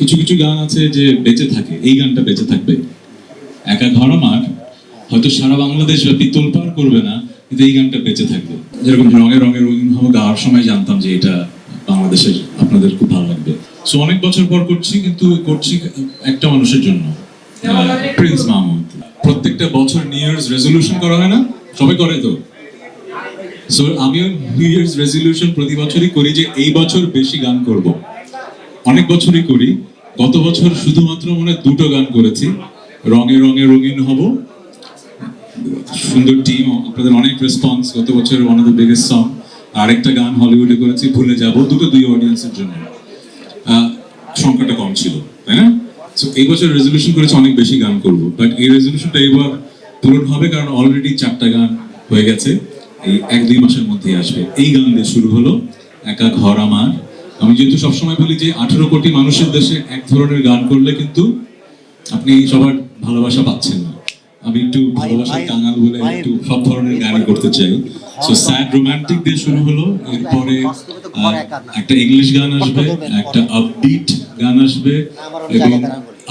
কিছু কিছু গান আছে যে বেঁচে থাকে, এই গানটা বেঁচে থাকবে। একা ঘর আমার হয়তো সারা বাংলাদেশ ব্যাপী তোলপাড় করবে না, কিন্তু এই গানটা বেঁচে থাকবে। যেরকম রঙে রঙের রঙিন হব গাওয়ার সময় জানতাম যে এটা বাংলাদেশের আপনাদের খুব ভালো লাগবে। সো অনেক বছর পর করছি, কিন্তু করছি একটা মানুষের জন্য প্রিন্স মাহমুদ প্রত্যেকটা বছর নিউ ইয়ার্স রেজলিউশন করা হয় না? সবাই করে তো? সো আমিও নিউ ইয়ার্স রেজলিউশন প্রতি বছরই করি যে এই বছর বেশি গান করব। অনেক বছরই করি। গত বছর শুধুমাত্র মনে দুটো গান করেছি। রঙে রঙে রঙিন হব। সুন্দর টিম আপনাদের অনেক রেসপন্স গত বছর one of the biggest song আরেকটা গান হলিউডে করেছি, ভুলে যাব। দুটো দুই অডিয়েন্সের জন্য। সংখ্যাটা কম ছিল, তাই না? সো এই বছর রেজলিউশন করেছি, অনেক বেশি গান করব। বাট এই রেজলিউশনটা এবার পূরণ হবে, কারণ অলরেডি চারটা গান হয়ে গেছে। এই এক দুই মাসের মধ্যেই আসবে। এই গান দিয়ে শুরু হলো, একা ঘর আমার। আমি যেহেতু সবসময় বলি যে আঠেরো কোটি মানুষের দেশে এক ধরনের গান করলে কিন্তু আপনি সবার ভালোবাসা পাচ্ছেন না। আমি একটু ভালোবাসার কাঙাল বলে একটু সব ধরনের গানই করতে চাই। সো স্যাড রোমান্টিক দিয়ে শুরু হলো এরপরে একটা ইংলিশ গান আসবে একটা আপবিট গান আসবে এবং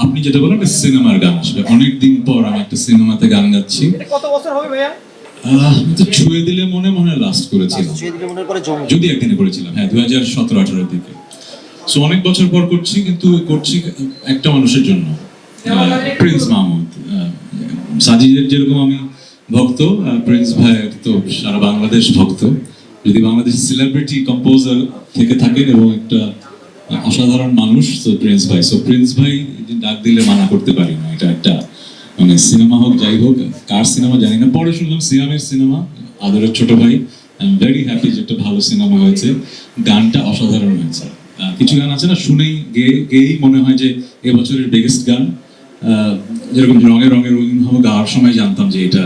আপনি যেটা বলেন সিনেমার গান আসবে। অনেকদিন পর আমি একটা সিনেমাতে গান গাচ্ছি। কত বছর হবে ভাইয়া? ছুঁয়ে দিলে মনে মনে লাস্ট করেছিলাম। যদি একদিনে করেছিলাম হ্যাঁ দু হাজার সতেরো আঠারোর দিকে। সো অনেক বছর পর করছি কিন্তু করছি একটা মানুষের জন্য। প্রিন্স মাহমুদ সাজিদের যেরকম আমি ভক্ত প্রিন্স ভাইয়ের তো সারা বাংলাদেশ ভক্ত। যদি বাংলাদেশ সেলিব্রিটি কম্পোজার থেকে থাকেন এবং একটা অসাধারণ মানুষ তো প্রিন্স ভাই। সো প্রিন্স ভাই ডাক দিলে মানা করতে পারি না এটা একটা মানে সিনেমা হোক, যাই হোক, কার সিনেমা জানি না। পরে শুনলাম সিয়ামের সিনেমা, আদরের ছোট ভাই। আই এম ভেরি হ্যাপি যে একটা ভালো সিনেমা হয়েছে। গানটা অসাধারণ হয়েছে। কিছু গান আছে না, শুনেই গেয়ে গেয়েই মনে হয় যে এবছরের বিগেস্ট গান। যেরকম রঙে রঙে রঙিন হব গাওয়ার সময় জানতাম যে এটা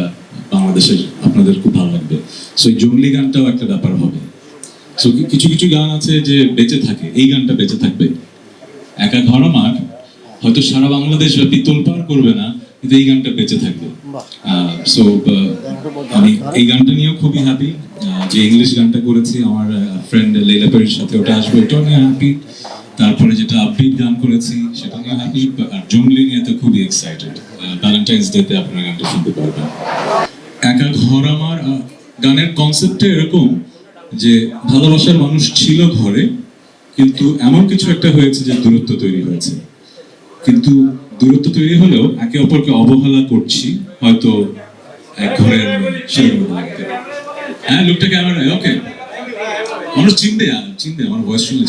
বাংলাদেশের আপনাদের খুব ভালো লাগবে। সো এই জঙ্গলি গানটাও একটা ব্যাপার হবে। সো কিছু কিছু গান আছে যে বেঁচে থাকে। এই গানটা বেঁচে থাকবে। একা ঘর আমার। হয়তো সারা বাংলাদেশ ব্যাপী তোলপাড় করবে না। কিন্তু এই গানটা বেঁচে থাকবে। সো আমি এই গানটা নিয়েও খুবই হ্যাপি যে ইংলিশ গানটা করেছি আমার ফ্রেন্ড লেলা পেরির সাথে ওটা আসবে ওটাও নিয়ে হ্যাপি তারপরে যেটা আপবিট গান করেছি সেটা নিয়ে হ্যাপি আর জঙ্গলি নিয়ে তো খুবই এক্সাইটেড ভ্যালেন্টাইন্স ডে তে আপনারা গানটা শুনতে পারবেন। একা ঘর আমার গানের কনসেপ্টে এরকম যে ভালোবাসার মানুষ ছিল ঘরে কিন্তু এমন কিছু একটা হয়েছে যে দূরত্ব তৈরি হয়েছে। কিন্তু দূরত্ব তৈরি হলেও একে অপরকে অবহেলা করছি, হয়তো এক ঘরের হ্যাঁ লোকটা ক্যামেরায় ওকে মানুষ চিনবে চিনবে, আমার বয়স শুনলে